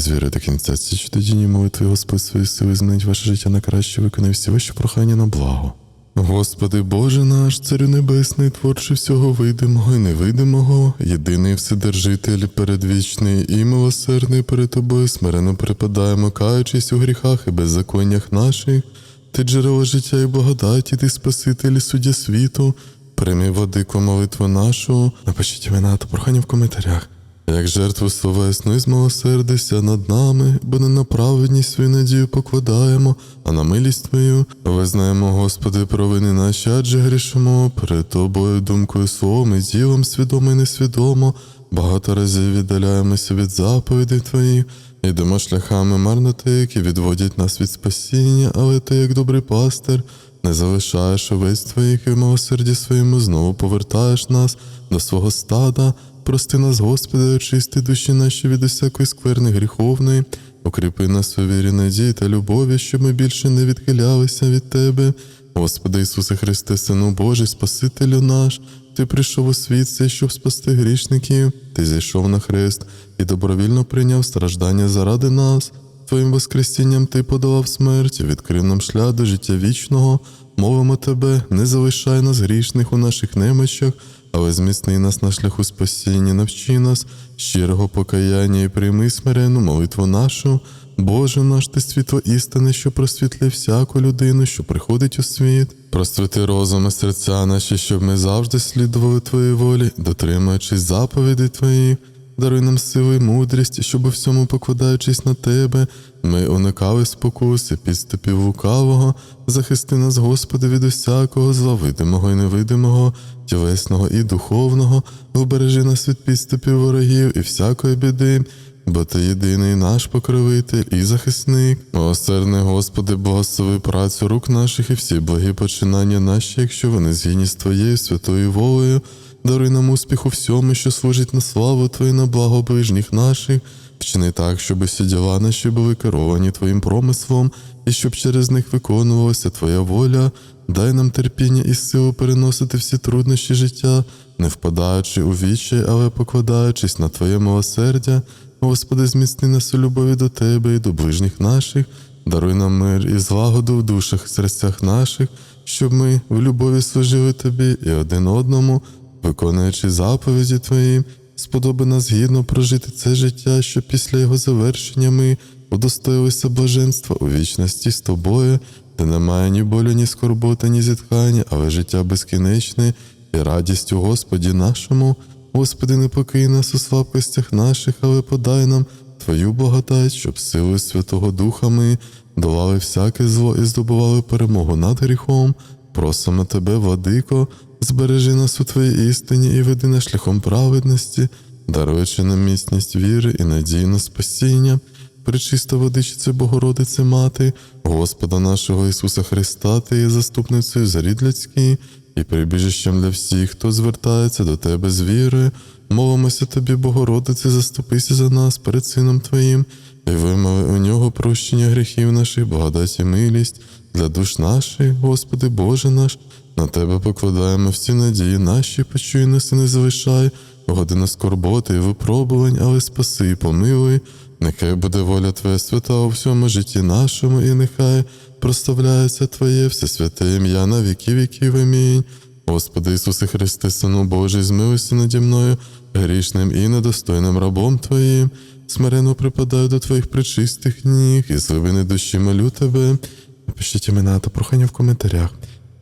з вірою до кінця ці чудодійні молитви, Господь свої сили змінить ваше життя на краще, виконай всі ваші прохання на благо. Господи Боже наш, Царю Небесний, творче всього видимого і невидимого, єдиний вседержитель, передвічний і милосердний перед тобою, смиренно припадаємо, каючись у гріхах і беззаконнях наших. Ти джерело життя і благодаті, ти Спаситель суддя світу. Прийми владику молитву нашу, напишіть імена та прохання в коментарях. Як жертву словесну і змилосердися над нами, бо не на праведність свою надію покладаємо, а на милість Твою визнаємо, Господи, провини наші, адже грішимо перед Тобою думкою словом і ділом, свідомо і несвідомо, багато разів віддаляємося від заповідей Твоїх, йдемо шляхами марноти, які відводять нас від спасіння, але Ти, як добрий пастир, не залишаєш овець твоїх і в своєму знову повертаєш нас до свого стада. Прости нас, Господи, очисти душі наші від усякої скверни гріховної, укріпи нас у вірі надії та любові, щоб ми більше не відхилялися від Тебе. Господи Ісусе Христе, Сину Божий, Спасителю наш, Ти прийшов у світ, цей, щоб спасти грішників, Ти зійшов на хрест і добровільно прийняв страждання заради нас. Твоїм Воскресінням Ти подолав смерть, відкрив нам шлях до життя вічного. Мовимо Тебе, не залишай нас грішних у наших немочах, але зміцни нас на шляху спасіння, навчи нас щирого покаяння і прийми смирену молитву нашу. Боже наш, ти світло істини, що просвітли всяку людину, що приходить у світ. просвіти розум і серця наші, щоб ми завжди слідували Твоїй волі, дотримуючись заповідей Твоїх. Даруй нам сили і мудрість, щоб у всьому покладаючись на тебе, ми уникали спокуси, підступів лукавого, захисти нас, Господи, від усякого зла, видимого і невидимого, тілесного і духовного, убережи нас від підступів ворогів і всякої біди, бо ти єдиний наш покровитель і захисник. Милосердний Господи, благослови працю рук наших і всі благі починання наші, якщо вони згідні з Твоєю святою волею. Даруй нам успіх у всьому, що служить на славу Твою, на благо ближніх наших. Вчини так, щоб усі діла наші були керовані Твоїм промислом, і щоб через них виконувалася Твоя воля. Дай нам терпіння і силу переносити всі труднощі життя, не впадаючи у вічі, але покладаючись на Твоє милосердя. Господи, зміцни нас у любові до Тебе і до ближніх наших. Даруй нам мир і злагоду в душах і серцях наших, щоб ми в любові служили Тобі і один одному виконуючи заповіді Твої, сподоби нас гідно прожити це життя, щоб після його завершення ми удостоїлися блаженства у вічності з тобою, де немає ні болю, ні скорботи, ні зітхання, але життя безкінечне і радість у Господі нашому. Господи, не покинь нас у слабкостях наших, але подай нам Твою благодать, щоб силою Святого Духа ми долали всяке зло і здобували перемогу над гріхом. Просимо Тебе, Владико, збережи нас у Твоїй істині і веди нас шляхом праведності, даруючи нам міцність віри і надії на спасіння. Пречиста водичиця Богородице Мати, Господа нашого Ісуса Христа, Ти є заступницею за рід людський і прибіжищем для всіх, хто звертається до Тебе з вірою. Молимося Тобі, Богородице, заступися за нас перед Сином Твоїм, і вимови у нього прощення гріхів наших, благодать і милість для душ наших, Господи Боже наш, на Тебе покладаємо всі надії наші, почуй нас і не залишай, в годину скорботи і випробувань, але спаси і помилуй. Нехай буде воля Твоя свята у всьому житті нашому, і нехай проставляється Твоє всесвяте ім'я на віки віків. Амінь. Господи Ісусе Христе, Сину Божий, змилуйся наді мною, грішним і недостойним рабом Твоїм. Смиренно припадаю до Твоїх причистих ніг і зливини душі молю Тебе. Напишіть імена та прохання в коментарях.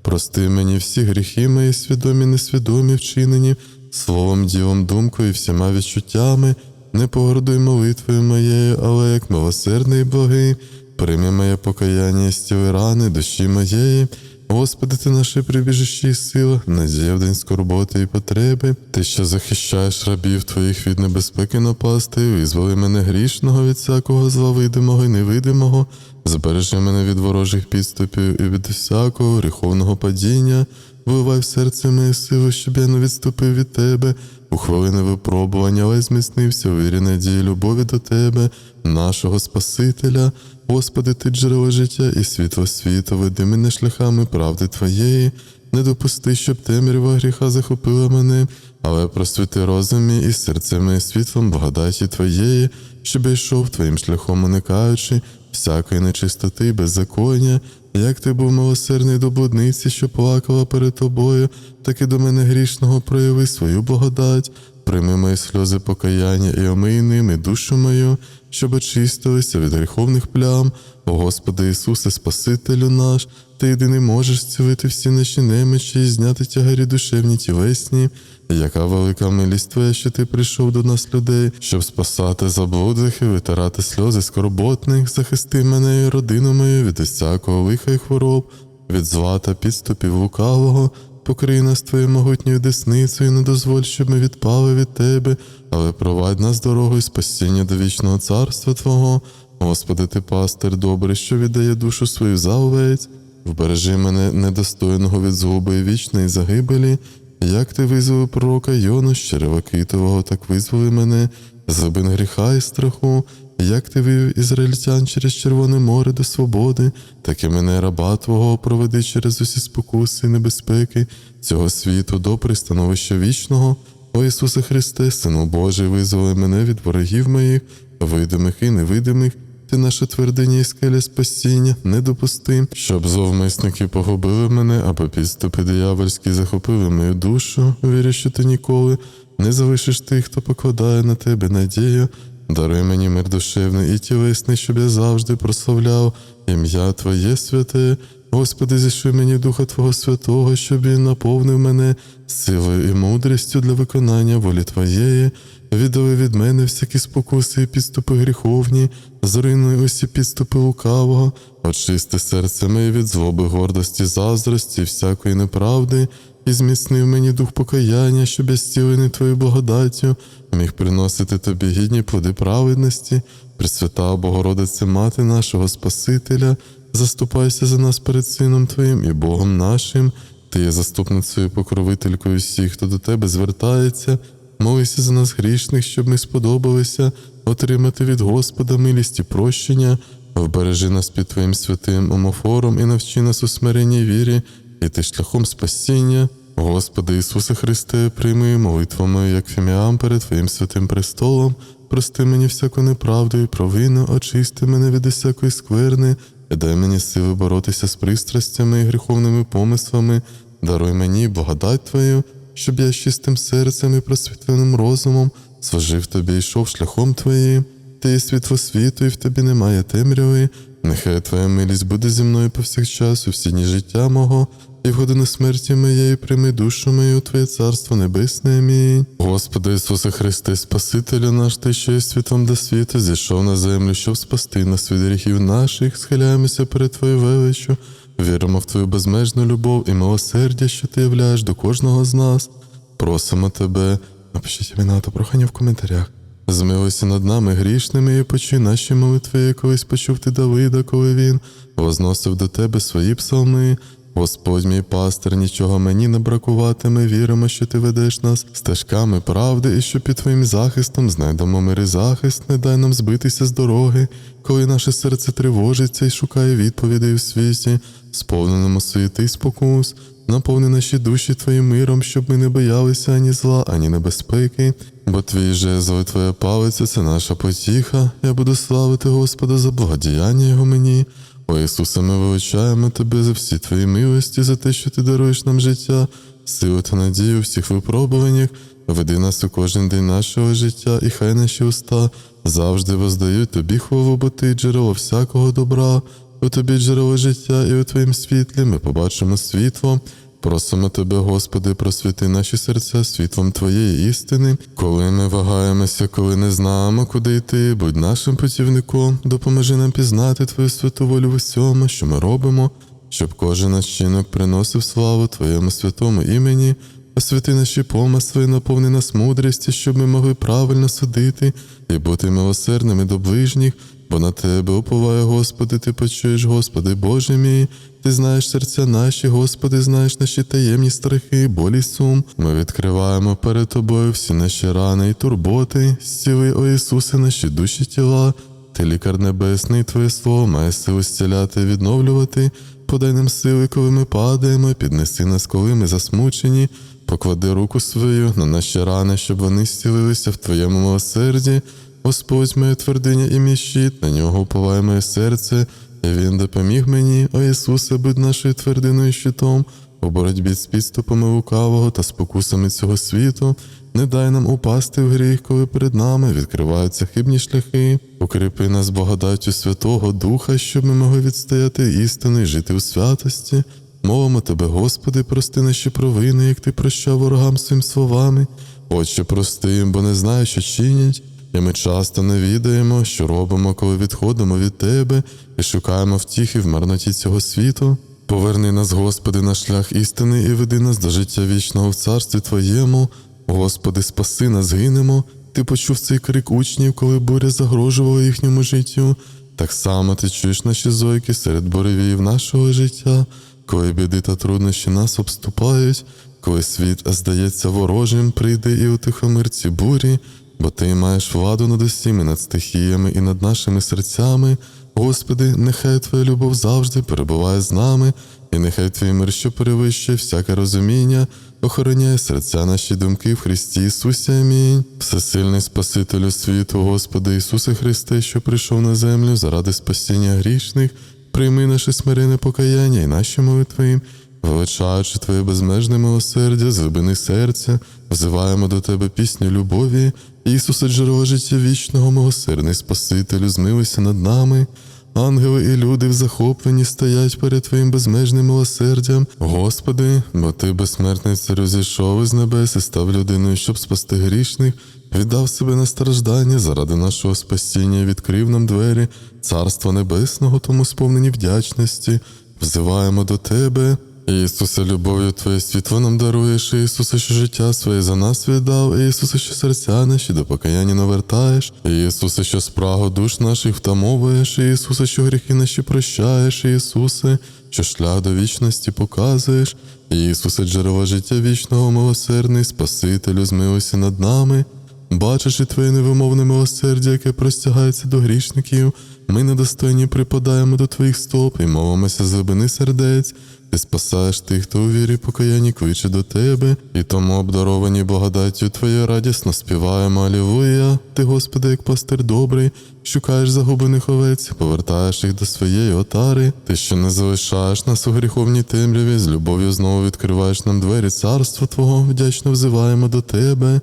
Прости мені всі гріхи мої, свідомі, несвідомі, вчинені, словом, ділом, думкою і всіма відчуттями. Не погордуй молитвою моєю, але як милосердний і благий, прийми моє покаяння і стіли рани душі моєї. Господи, ти наше прибіжище і сила, надія в день скорботи і потреби, ти, що захищаєш рабів твоїх від небезпеки напасти, визволи мене грішного від всякого зла видимого і невидимого, збережи мене від ворожих підступів і від всякого гріховного падіння, виливай в серце моє силу, щоб я не відступив від тебе, у хвилини випробування, але зміцнився вірі надії, любові до тебе, нашого Спасителя. Господи, ти джерело життя і світло світу, веди мене шляхами правди Твоєї, не допусти, щоб темрява гріха захопила мене, але просвіти розумі і серце моє світлом благодаті Твоєї, щоб я йшов Твоїм шляхом уникаючи всякої нечистоти і беззаконня, як ти був милосердний до блудниці, що плакала перед тобою, так і до мене грішного прояви свою благодать, прийми мої сльози покаяння і омий ними душу мою, щоб очистилися від гріховних плям. О Господи Ісусе, Спасителю наш, Ти єдиний можеш зцілити всі наші немичі і зняти тягарі душевні тілесні. Яка велика милість Твоя, що ти прийшов до нас, людей, щоб спасати заблудних і витирати сльози скорботних, захисти мене і родину мою від усякого лиха і хвороб, від зла та підступів лукавого, покрий нас Твоєю могутньою десницею, не дозволь, щоб ми відпали від Тебе, але провадь нас дорогою спасіння до вічного царства Твого. Господи, ти пастир добрий, що віддає душу свою за овець, вбережи мене недостойного від згуби і вічної загибелі. Як ти визволив пророка Йону з черева китового, так визволи мене з глибин гріха і страху. Як ти вивів ізраїльтян через Червоне море до свободи, так і мене, раба Твого, проведи через усі спокуси і небезпеки цього світу до пристановища вічного. О Ісусе Христе, Сину Божий, визволи мене від ворогів моїх, видимих і невидимих. Ти наша твердиня і скеля спасіння, не допусти, щоб зловмисники погубили мене, або підступи диявольські захопили мою душу, вірю, що ти ніколи не залишиш тих, хто покладає на тебе надію. Даруй мені мир душевний і тілесний, щоб я завжди прославляв ім'я Твоє святе. Господи, зішли мені Духа Твого Святого, щоб він наповнив мене силою і мудрістю для виконання волі Твоєї. Віддали від мене всякі спокуси і підступи гріховні, зруйнуй усі підступи лукавого, очисти серце моє від злоби, гордості, заздрості, всякої неправди, і зміцнив мені дух покаяння, щоб я зцілений Твоєю благодаттю, міг приносити Тобі гідні плоди праведності, Пресвята Богородице, Мати нашого Спасителя, заступайся за нас перед Сином Твоїм і Богом нашим. Ти є заступницею покровителькою всіх, хто до тебе звертається. Молися за нас грішних, щоб ми сподобалися отримати від Господа милість і прощення, вбережи нас під Твоїм святим омофором і навчи нас у смиренній вірі, і ти шляхом спасіння. Господи Ісусе Христе, прийми молитву мою, як фіміам перед Твоїм святим престолом, прости мені всяку неправду і провину, очисти мене від усякої скверни, і дай мені сили боротися з пристрастями і гріховними помислами, даруй мені благодать Твою, щоб я з чистим серцем і просвітленим розумом служив тобі і йшов шляхом Твоїм. Ти є світло світу, і в тобі немає темряви. Нехай Твоя милість буде зі мною повсякчас у всі дні життя мого, і в годину смерті моєї прийми душу мою, Твоє царство небесне. Амінь. Господи Ісусе Христе, Спасителю наш, Ти, що є світлом до світу, зійшов на землю, щоб спасти нас від гріхів наших, схиляємося перед Твоєю величчю, віримо в Твою безмежну любов і милосердя, що Ти являєш до кожного з нас. Просимо Тебе, напишіть імена та прохання в коментарях. Змилуйся над нами грішними і почуй наші молитви, колись почув ти Давида, коли він возносив до тебе свої псалми. Господь мій пастир, нічого мені не бракуватиме, віримо, що ти ведеш нас стежками правди, і що під твоїм захистом знайдемо мир і захист, не дай нам збитися з дороги, коли наше серце тривожиться і шукає відповідей у світі, сповненому суєти спокус. Наповни наші душі Твоїм миром, щоб ми не боялися ані зла, ані небезпеки, бо твій жезл і Твоя палиця це наша потіха. Я буду славити Господа за благодіяння Його мені. О Ісусе, ми вивчаємо Тебе за всі Твої милості, за те, що Ти даруєш нам життя, силу та надію у всіх випробуваннях. Веди нас у кожен день нашого життя, і хай наші уста завжди воздають Тобі хвалу, бо Ти джерело всякого добра. У тобі джерело життя, і у Твоїм світлі ми побачимо світло. Просимо Тебе, Господи, просвіти наші серця світлом Твоєї істини. Коли ми вагаємося, коли не знаємо, куди йти, будь нашим путівником, допоможи нам пізнати Твою святу волю в усьому, що ми робимо, щоб кожен наш чинок приносив славу Твоєму святому імені. Освяти наші помисли, наповни нас мудрістю, щоб ми могли правильно судити і бути милосердними до ближніх, бо на тебе уповає, Господи, ти почуєш, Господи, Боже мій. Ти знаєш серця наші, Господи, знаєш наші таємні страхи, болі сум. Ми відкриваємо перед Тобою всі наші рани і турботи, зціли, о Ісусе, наші душі тіла. ти лікар небесний, Твоє слово має силу зціляти, відновлювати. Подай нам сили, коли ми падаємо, піднеси нас, коли ми засмучені, поклади руку свою на наші рани, щоб вони зцілилися в Твоєму милосерді. Господь моя твердиня і мій щит, на нього уповає моє серце, і Він допоміг мені, о Ісусе, будь нашою твердиною щитом у боротьбі з підступами лукавого та спокусами цього світу. Не дай нам упасти в гріх, коли перед нами відкриваються хибні шляхи. Укріпи нас благодаттю Святого Духа, щоб ми могли відстояти істину і жити у святості. Мовимо тебе, Господи, прости наші провини, як ти прощав ворогам своїм словами. Отче, прости їм, бо не знаю, що чинять. І ми часто не відаємо, що робимо, коли відходимо від Тебе і шукаємо втіхи в марноті цього світу. Поверни нас, Господи, на шлях істини і веди нас до життя вічного в царстві Твоєму. Господи, спаси нас, гинемо. Ти почув цей крик учнів, коли буря загрожувала їхньому життю. Так само ти чуєш наші зойки серед буревіїв нашого життя, коли біди та труднощі нас обступають, коли світ здається ворожим, прийди і утихомир ці бурі, бо ти маєш владу над усіми, над стихіями і над нашими серцями. Господи, нехай Твоя любов завжди перебуває з нами, і нехай Твій мир, що перевищує всяке розуміння, охороняє серця наші думки в Христі Ісусі. Амінь. Всесильний Спасителю світу, Господи Ісусе Христе, що прийшов на землю заради спасіння грішних, прийми наше смирене покаяння і наші молитви. Величаючи Твоє безмежне милосердя, з глибини серця, взиваємо до Тебе пісню любові, Ісусе, джерело життя вічного, милосердний Спасителю, змилися над нами. Ангели і люди в захопленні стоять перед Твоїм безмежним милосердям. Господи, бо Ти, безсмертний царю, зійшов із небес і став людиною, щоб спасти грішних, віддав себе на страждання заради нашого спасіння, відкрив нам двері Царства Небесного, тому сповнені вдячності. Взиваємо до Тебе. Ісусе, любов'ю Твоє світло нам даруєш, Ісусе, що життя своє за нас віддав, Ісусе, що серця наші до покаяння навертаєш, Ісусе, що спрагу душ наших втамовуєш, Ісусе, що гріхи наші прощаєш, Ісусе, що шлях до вічності показуєш, Ісусе, джерело життя вічного, милосердний, Спасителю, змилуйся над нами. Бачиш Твоє невимовне милосердя, яке простягається до грішників, ми недостойні припадаємо до Твоїх стоп і мовимося з глибини сердець. Ти спасаєш тих, хто у вірі покаянні кличе до тебе, і тому обдаровані благодаттю Твоєю радісно співаємо Алілуя. Ти, Господи, як пастир добрий, шукаєш загублених овець, повертаєш їх до своєї отари. Ти, що не залишаєш нас у гріховній темряві, з любов'ю знову відкриваєш нам двері царства Твого, вдячно взиваємо до Тебе.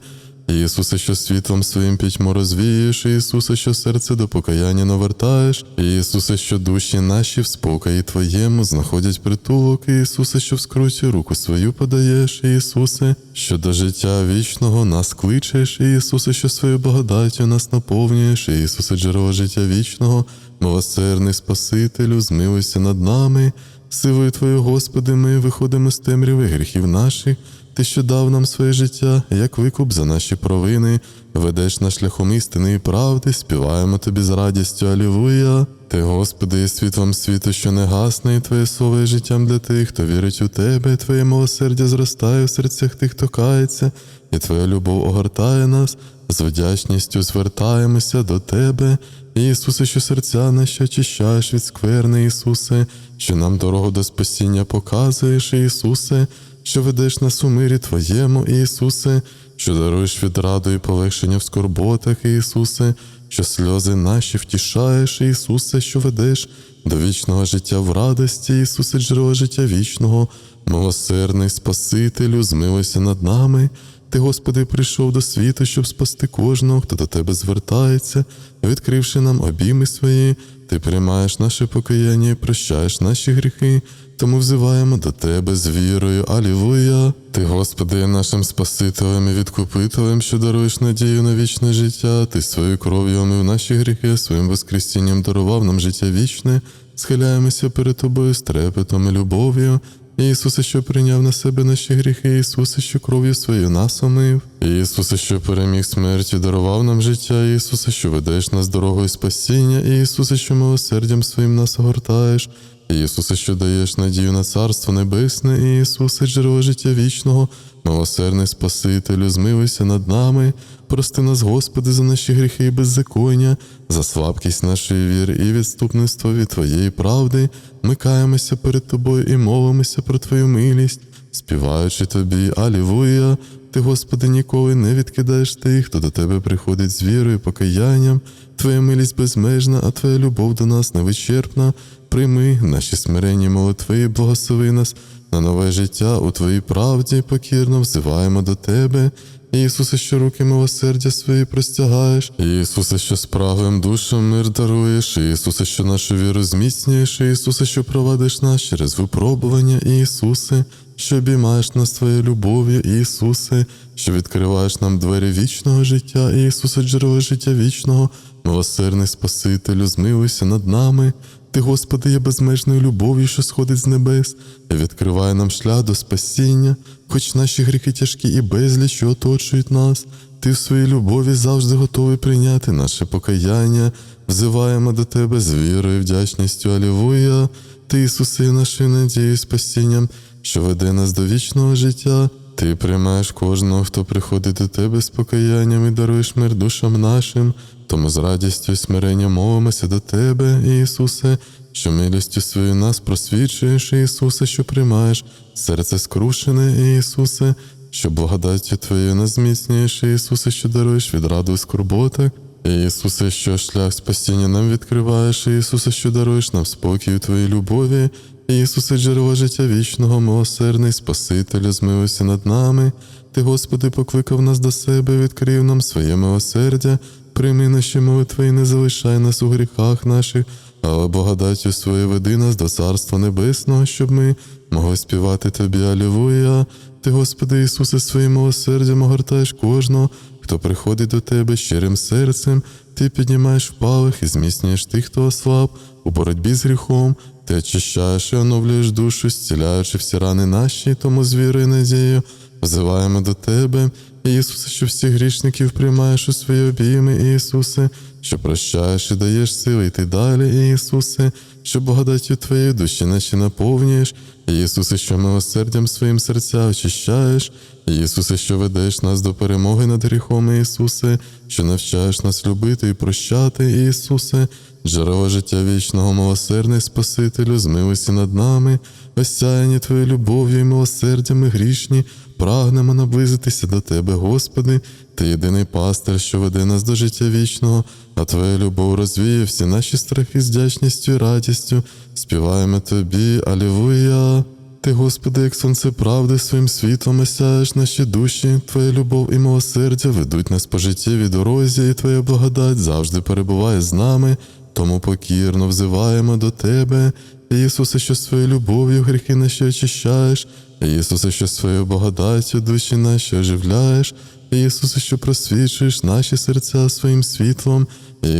Ісусе, що світлом своїм пітьму розвієш, Ісусе, що серце до покаяння навертаєш, Ісусе, що душі наші в спокої Твоєму знаходять притулок, Ісусе, що в скруті руку свою подаєш, Ісусе, що до життя вічного нас кличеш, Ісусе, що своєю благодаттю нас наповнюєш, Ісусе, джерело життя вічного, милосердний Спасителю, змилуйся над нами. Силою Твоєю, Господи, ми виходимо з темряви гріхів наших. Ти, що дав нам своє життя, як викуп за наші провини, ведеш на шляхом істини і правди, співаємо тобі з радістю, Алілуя. Ти, Господи, є світлом світу, що не гасне, і Твоє слово є життям для тих, хто вірить у Тебе, і Твоє милосердя зростає в серцях тих, хто кається, і Твоя любов огортає нас, з вдячністю звертаємося до Тебе. Ісусе, що серця наші очищаєш від скверни, Ісусе, що нам дорогу до спасіння показуєш, Ісусе, що ведеш нас у мирі Твоєму, Ісусе, що даруєш відраду і полегшення в скорботах, Ісусе, що сльози наші втішаєш, Ісусе, що ведеш до вічного життя в радості, Ісусе, джерело життя вічного, милосердний Спасителю, змилуйся над нами. Ти, Господи, прийшов до світу, щоб спасти кожного, хто до Тебе звертається, відкривши нам обійми свої, Ти приймаєш наше покаяння і прощаєш наші гріхи, тому взиваємо до Тебе з вірою. Алілуя! Ти, Господи, є нашим Спасителем і відкупителем, що даруєш надію на вічне життя. Ти своєю кров'ю омив наші гріхи, своїм воскресінням дарував нам життя вічне. Схиляємося перед Тобою з трепетом і любов'ю. Ісусе, що прийняв на себе наші гріхи, Ісусе, що кров'ю своєю нас омив, Ісусе, що переміг смерть і дарував нам життя, Ісусе, що ведеш нас дорогою спасіння, Ісусе, що милосердям своїм нас огортаєш, Ісусе, що даєш надію на Царство Небесне, Ісусе, джерело життя вічного, Милосердний Спасителю, змилуйся над нами, прости нас, Господи, за наші гріхи і беззаконня, за слабкість нашої віри і відступництво від Твоєї правди. Ми каємося перед Тобою і молимося про Твою милість, співаючи Тобі, Алілуя. Ти, Господи, ніколи не відкидаєш тих, хто до Тебе приходить з вірою покаянням. Твоя милість безмежна, а Твоя любов до нас невичерпна. Прийми наші смиренні молитви і благослови нас на нове життя у Твоїй правді, покірно взиваємо до Тебе. Ісусе, що руки милосердя свої простягаєш, Ісусе, що справим душам мир даруєш, Ісусе, що нашу віру зміцнюєш, Ісусе, що провадиш нас через випробування, Ісусе, що обіймаєш нас твоєю любов'ю, Ісусе, що відкриваєш нам двері вічного життя, Ісусе, джерело життя вічного, милосердний Спасителю, змилуйся над нами. Ти, Господи, є безмежною любов'ю, що сходить з небес, і відкриває нам шлях до спасіння, хоч наші гріхи тяжкі і безліч, що оточують нас. Ти в своїй любові завжди готовий прийняти наше покаяння, взиваємо до Тебе з вірою і вдячністю. Алілуя. Ти, Ісусе, нашою надією спасінням, що веде нас до вічного життя. Ти приймаєш кожного, хто приходить до тебе з покаянням і даруєш мир душам нашим. Тому з радістю і смиренням молимося до Тебе, Ісусе, що милістю свою нас просвічуєш, Ісусе, що приймаєш серце скрушене, Ісусе, що благодаттю Твоєю нас зміцнюєш, Ісусе, що даруєш відраду і скорботи. Ісусе, що шлях спасіння нам відкриваєш, Ісусе, що даруєш нам спокій у Твоїй любові, Ісусе, джерело життя вічного, милосердний Спасителю, змилуйся над нами. Ти, Господи, покликав нас до себе, відкрив нам своє милосердя, прийми наші молитви і не залишай нас у гріхах наших, але благодаттю своєю веди нас до Царства Небесного, щоб ми могли співати Тобі, Алілуя. Ти, Господи Ісусе, своїм милосердям огортаєш кожного, хто приходить до Тебе щирим серцем, Ти піднімаєш впалих і зміцнюєш тих, хто ослаб. У боротьбі з гріхом. Ти очищаєш і оновлюєш душу, зціляючи всі рани наші, тому з вірою і надією взиваємо до Тебе, Ісусе, що всіх грішників приймаєш у свої обійми, Ісусе, що прощаєш і даєш сили йти далі, Ісусе, що благодаттю Твоєї душі наші наповнюєш, Ісусе, що милосердям своїм серця очищаєш, Ісусе, що ведеш нас до перемоги над гріхом, Ісусе, що навчаєш нас любити і прощати, Ісусе, джерело життя вічного, милосердний Спасителю, змилуйся над нами, осяяні Твоєю любов'ю і милосердями грішні, прагнемо наблизитися до Тебе, Господи, Ти єдиний пастир, що веде нас до життя вічного, а Твоя любов розвіє всі наші страхи з вдячністю і радістю. Співаємо Тобі, Алілуя. Ти, Господи, як сонце правди своїм світлом осяєш наші душі, Твоя любов і милосердя ведуть нас по життєвій дорозі, і Твоя благодать завжди перебуває з нами, тому покірно взиваємо до Тебе, Ісусе, що своєю любов'ю гріхи наші очищаєш, Ісусе, що своєю благодаттю душі наші оживляєш, Ісусе, що просвічуєш наші серця своїм світлом,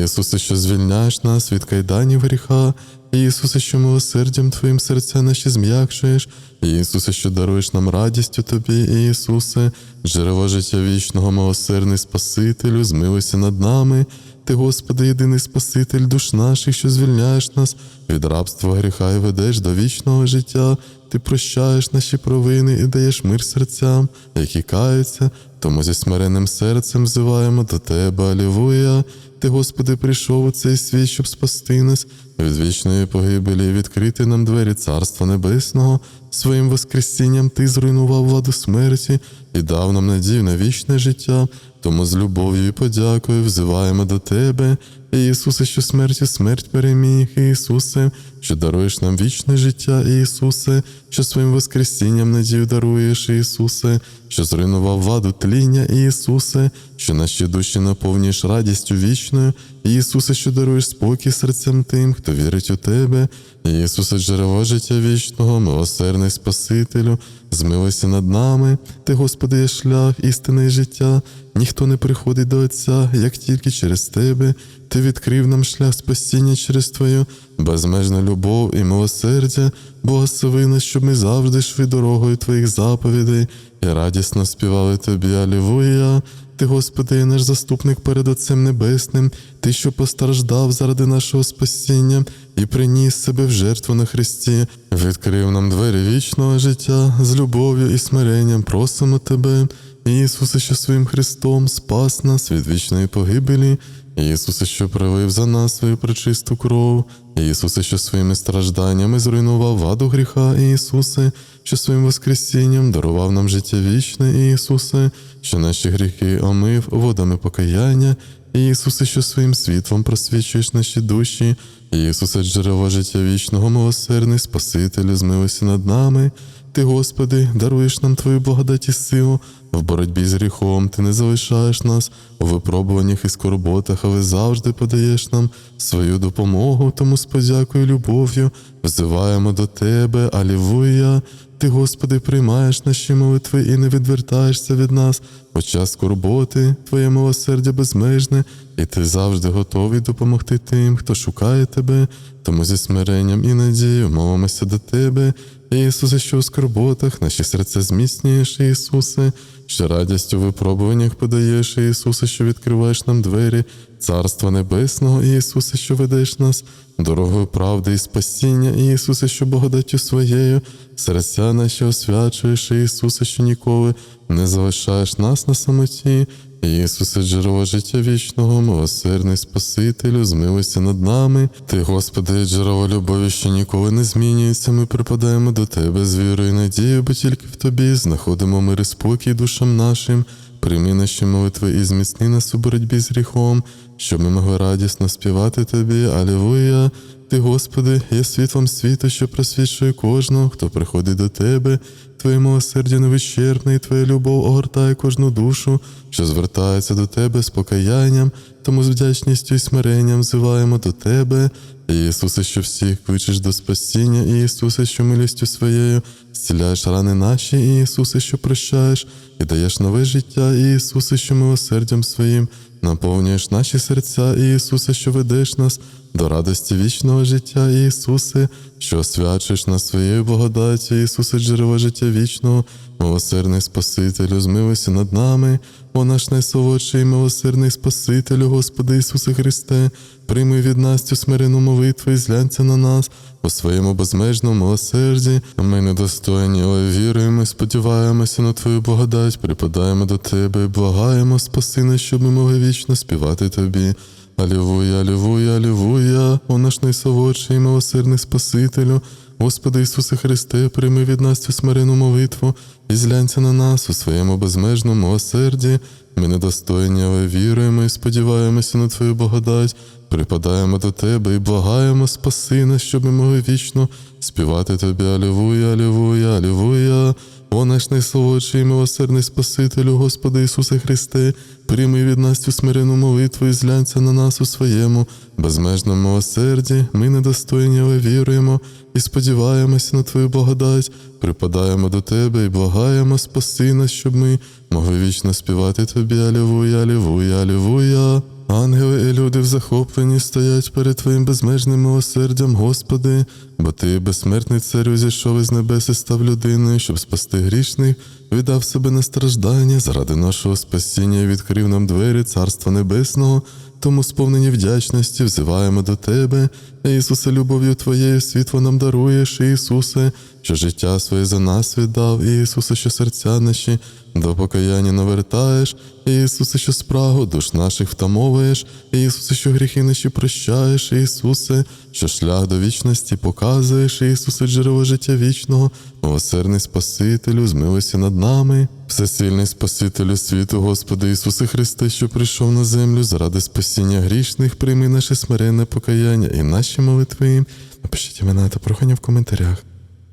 Ісусе, що звільняєш нас від кайданів гріха, Ісусе, що милосердям Твоїм серця наші зм'якшуєш, Ісусе, що даруєш нам радістю Тобі, Ісусе, джерело життя вічного, милосердний Спасителю, змилуйся над нами. Ти, Господи, єдиний Спаситель душ наших, що звільняєш нас від рабства гріха і ведеш до вічного життя. Ти прощаєш наші провини і даєш мир серцям, які каються, тому зі смиренним серцем взиваємо до Тебе, Алілуя. Ти, Господи, прийшов у цей світ, щоб спасти нас від вічної погибелі відкрити нам двері Царства Небесного. Своїм Воскресінням Ти зруйнував владу смерті і дав нам надію на вічне життя. Тому з любов'ю і подякою взиваємо до Тебе, Ісусе, що смертю смерть переміг, Ісусе, що даруєш нам вічне життя, Ісусе, що своїм Воскресінням надію даруєш, Ісусе, що зруйнував владу тління, Ісусе, що наші душі наповнюєш радістю вічною, Ісусе, що даруєш спокій серцем тим, хто вірить у Тебе, Ісусе, джерело життя вічного, милосердний Спасителю, змилуйся над нами, Ти, Господи, є шлях, істини і життя. Ніхто не приходить до Отця, як тільки через Тебе. Ти відкрив нам шлях спасіння через Твою безмежну любов і милосердя, благослови нас, щоб ми завжди йшли дорогою Твоїх заповідей і радісно співали Тобі, Алілуя. Ти, Господи, є наш заступник перед Отцем Небесним, Ти, що постраждав заради нашого спасіння і приніс себе в жертву на Христі, відкрив нам двері вічного життя з любов'ю і смиренням. Просимо Тебе, Ісусе, що своїм Христом спас нас від вічної погибелі. Ісусе, що пролив за нас свою пречисту кров, Ісусе, що своїми стражданнями зруйнував ваду гріха, Ісусе, що своїм Воскресінням дарував нам життя вічне, Ісусе, що наші гріхи омив водами покаяння, Ісусе, що своїм світлом просвічуєш наші душі, Ісусе, джерело життя вічного, милосердний, Спасителю, змилися над нами. Ти, Господи, даруєш нам Твою благодать і силу. В боротьбі з гріхом Ти не залишаєш нас у випробуваннях і скорботах, але завжди подаєш нам свою допомогу, тому з подякою любов'ю взиваємо до Тебе, Алілуя. Ти, Господи, приймаєш наші молитви і не відвертаєшся від нас. У час скорботи, Твоє милосердя безмежне, і ти завжди готовий допомогти тим, хто шукає тебе. Тому зі смиренням і надією молимося до Тебе. Ісусе, що у скорботах наші серця зміцнюєш, Ісусе, що радістю в випробуваннях подаєш, Ісусе, що відкриваєш нам двері, Царства Небесного, Ісусе, що ведеш нас, дорогою правди і спасіння, Ісусе, що благодаттю своєю, серця наші освячуєш, Ісусе, що ніколи не залишаєш нас на самоті. Ісусе, джерело життя вічного, милосердний Спасителю, змилуйся над нами. Ти, Господи, джерело любові, що ніколи не змінюється. Ми припадаємо до Тебе з вірою і надією, бо тільки в Тобі знаходимо мир і спокій душам нашим. Прийми наші молитви і зміцни нас у боротьбі з гріхом, щоб ми могли радісно співати Тобі. Алілуя! Ти, Господи, є світлом світу, що просвічує кожного, хто приходить до Тебе. Твоє милосердя невищерне, і Твоя любов огортає кожну душу, що звертається до Тебе з покаянням, тому з вдячністю і смиренням взиваємо до Тебе. Ісусе, що всіх кличеш до спасіння, Ісусе, що милістю своєю зціляєш рани наші, Ісусе, що прощаєш і даєш нове життя, Ісусе, що милосердям своїм. Наповнюєш наші серця, Ісусе, що ведеш нас до радості вічного життя, Ісусе, що освячуєш нас своєю благодаттю, Ісусе, джерело життя вічного, милосердний Спасителю, змилуйся над нами, о наш найсолодший милосердний Спасителю, Господи Ісусе Христе, прийми від нас цю смирену молитву і зглянься на нас у своєму безмежному милосерді. Ми недостойні, але віруємо і сподіваємося на Твою благодать, припадаємо до Тебе і благаємо, спаси нас, щоб ми могли вічно співати Тобі. Алілуя, алілуя, алілуя, о наш найсолодший милосердний Спасителю, Господи Ісусе Христе, прийми від нас цю смирену молитву і зглянься на нас у своєму безмежному осерді. Ми недостойні, але віруємо і сподіваємося на Твою благодать, припадаємо до Тебе і благаємо, спаси нас, щоб ми могли вічно співати Тобі. Алівуя, Алівуя, алілуя. О наш найсолодший і милосердний Спасителю, Господи Ісусе Христе, прийми від нас цю смирену молитву і зглянься на нас у своєму безмежному милосерді. Ми недостойні, але віруємо і сподіваємося на Твою благодать, припадаємо до Тебе і благаємо, спаси нас, щоб ми могли вічно співати Тобі. Алілуя, алілуя, алілуя. Ангели і люди в захопленні стоять перед Твоїм безмежним милосердям, Господи, бо Ти, безсмертний царю, зійшов із небес і став людиною, щоб спасти грішних, віддав себе на страждання заради нашого спасіння і відкрив нам двері Царства Небесного. Тому, сповнені вдячності, взиваємо до Тебе, Ісусе, любов'ю Твоєю світло нам даруєш, Ісусе, що життя своє за нас віддав, Ісусе, що серця наші до покаяння навертаєш, Ісусе, що спрагу душ наших втамовуєш, Ісусе, що гріхи наші прощаєш, Ісусе, що шлях до вічності показуєш, Ісусе, джерело життя вічного, милосердний Спасителю, змилуйся над нами, всесильний Спасителю світу, Господи Ісусе Христе, що прийшов на землю заради спасіння грішних, прийми наше смиренне покаяння і наші молитви. Напишіть імена та прохання в коментарях.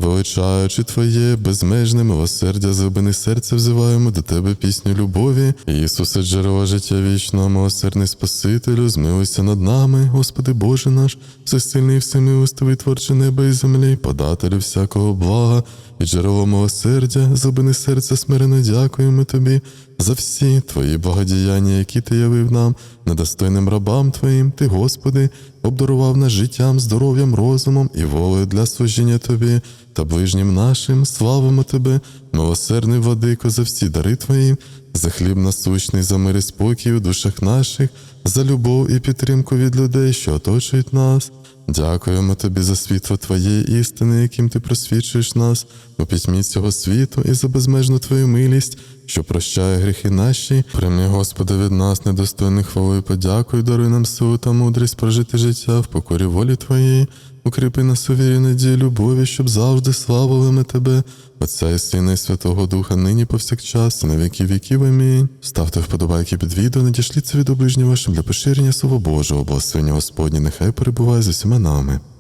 Величаючи Твоє безмежне милосердя, злибини серця взиваємо до Тебе пісню любові. Ісусе, джерело життя вічного, милосердний Спасителю, змилуйся над нами, Господи Боже наш, всесильний всемилостивий творче неба і землі, подателю всякого блага і джерело милосердя, злибини серця смирено дякуємо Тобі за всі Твої благодіяння, які Ти явив нам, недостойним рабам Твоїм, Ти, Господи, обдарував нас життям, здоров'ям, розумом і волею для служіння Тобі та ближнім нашим, славимо Тебе, милосердний владико, за всі дари Твої, за хліб насущний, за мир і спокій у душах наших, за любов і підтримку від людей, що оточують нас. Дякуємо тобі за світло Твоєї істини, яким ти просвічуєш нас у пітьмі цього світу, і за безмежну Твою милість, що прощає гріхи наші. Прийми, Господи, від нас недостойних хвали і подяку, даруй нам силу та мудрість прожити життя в покорі волі Твоєї. Укріпи нас у вірі надії, любові, щоб завжди славили ми Тебе, Отця і Сина і Святого Духа, нині повсякчас, і на віки віків. Амінь. Ставте вподобайки під відео, надішліться від ближнього вашим для поширення Слова Божого, благословення Господні, нехай перебуває з усіма нами.